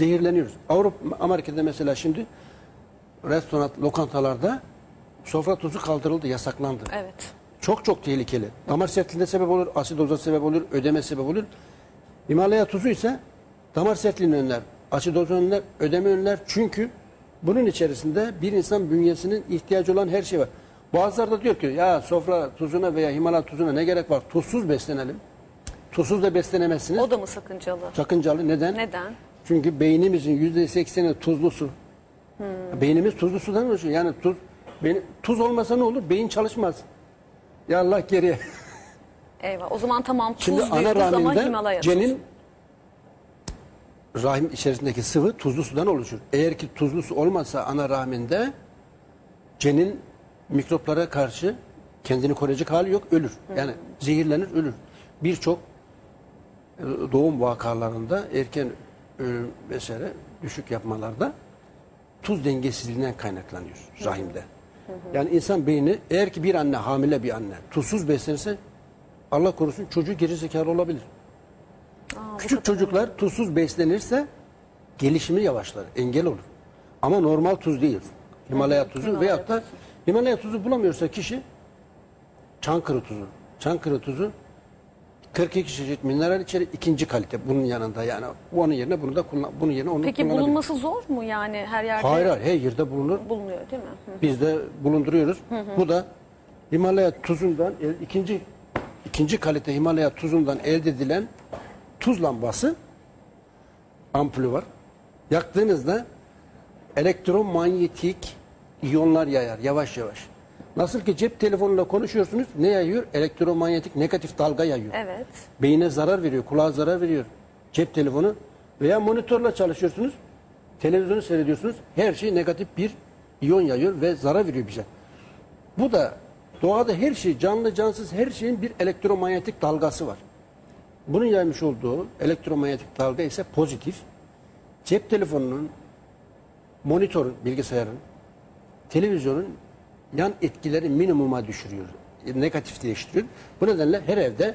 zehirleniyoruz. Avrupa Amerika'da mesela şimdi restoran, lokantalarda sofra tuzu kaldırıldı, yasaklandı. Evet. Çok çok tehlikeli. Damar sertliğine sebep olur, asidoza sebep olur, ödeme sebep olur. Himalaya tuzu ise damar sertliğini önler, asidozu önler, ödeme önler. Çünkü bunun içerisinde bir insan bünyesinin ihtiyacı olan her şey var. Bazıları da diyor ki ya sofra tuzuna veya Himalaya tuzuna ne gerek var? Tuzsuz beslenelim. Tuzsuz da beslenemezsiniz. O da mı sakıncalı? Sakıncalı. Neden? Neden? Çünkü beynimizin yüzde sekseni tuzlu su. Beynimiz tuzlu sudan oluşuyor. Yani tuz, beyin, tuz olmasa ne olur? Beyin çalışmaz. Ya Allah geriye. Eyvah. O zaman tamam tuz Şimdi ana rahminde cenin rahim içerisindeki sıvı tuzlu sudan oluşur. Eğer ki tuzlu su olmazsa ana rahminde cenin mikroplara karşı kendini koruyacak hali yok, ölür. Yani zehirlenir, ölür. Birçok e, doğum vakalarında erken ölüm vesaire düşük yapmalarda tuz dengesizliğinden kaynaklanıyor rahimde. Yani insan beyni eğer ki bir anne hamile bir anne tuzsuz beslenirse Allah korusun çocuğu gerizekalı olabilir. Aa, Küçük çocuklar tuzsuz beslenirse gelişimi yavaşlar, engel olur. Ama normal tuz değil. Himalaya tuzu Himalaya veyahut da tuzu. Himalaya tuzu bulamıyorsa kişi Çankırı tuzu. Çankırı tuzu 42 çeşit mineral içeri ikinci kalite bunun yanında yani onun yerine bunu da kullan bunun yerine onu Peki kullanabilir. bulunması zor mu yani her yerde Hayır hayır her yerde bulunur. bulunuyor değil mi? Hı. Biz de bulunduruyoruz. Bu da Himalaya tuzundan ikinci ikinci kalite Himalaya tuzundan elde edilen tuz lambası ampulü var. Yaktığınızda elektromanyetik iyonlar yayar yavaş yavaş. Nasıl ki cep telefonuyla konuşuyorsunuz ne yayıyor? Elektromanyetik negatif dalga yayıyor. Evet. Beyine zarar veriyor, kulağa zarar veriyor. Cep telefonu veya monitörle çalışıyorsunuz. Televizyonu seyrediyorsunuz. Her şey negatif bir iyon yayıyor ve zarar veriyor bize. Bu da doğada her şey, canlı cansız her şeyin bir elektromanyetik dalgası var. Bunun yaymış olduğu elektromanyetik dalga ise pozitif. Cep telefonunun, monitörün, bilgisayarın, televizyonun yan etkileri minimuma düşürüyor. e, Negatifleştiriyor. Bu nedenle her evde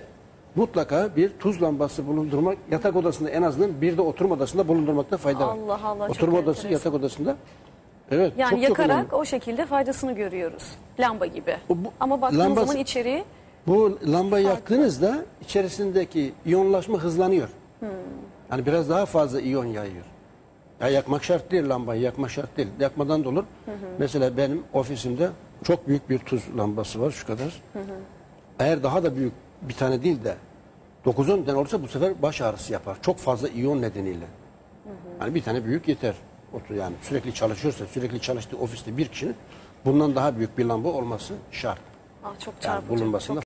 mutlaka bir tuz lambası bulundurmak, yatak odasında en azından bir de oturma odasında bulundurmakta fayda var. Allah Allah, çok Oturma odası, enteresan. yatak odasında. Evet, Yani çok çok yakarak önemli. o şekilde faydasını görüyoruz. Lamba gibi. O bu- Ama baktığınız lambası- zaman içeriği Bu lambayı yaktığınızda içerisindeki iyonlaşma hızlanıyor. Yani biraz daha fazla iyon yayıyor. Ya yakmak şart değil lambayı, yakmak şart değil. Yakmadan da olur. Mesela benim ofisimde çok büyük bir tuz lambası var şu kadar. Eğer daha da büyük bir tane değil de 9-10 tane olursa bu sefer baş ağrısı yapar. Çok fazla iyon nedeniyle. Yani bir tane büyük yeter. Otur yani sürekli çalışıyorsa, sürekli çalıştığı ofiste bir kişinin bundan daha büyük bir lamba olması şart. ah, çok Yani çarpıcı. bulunmasında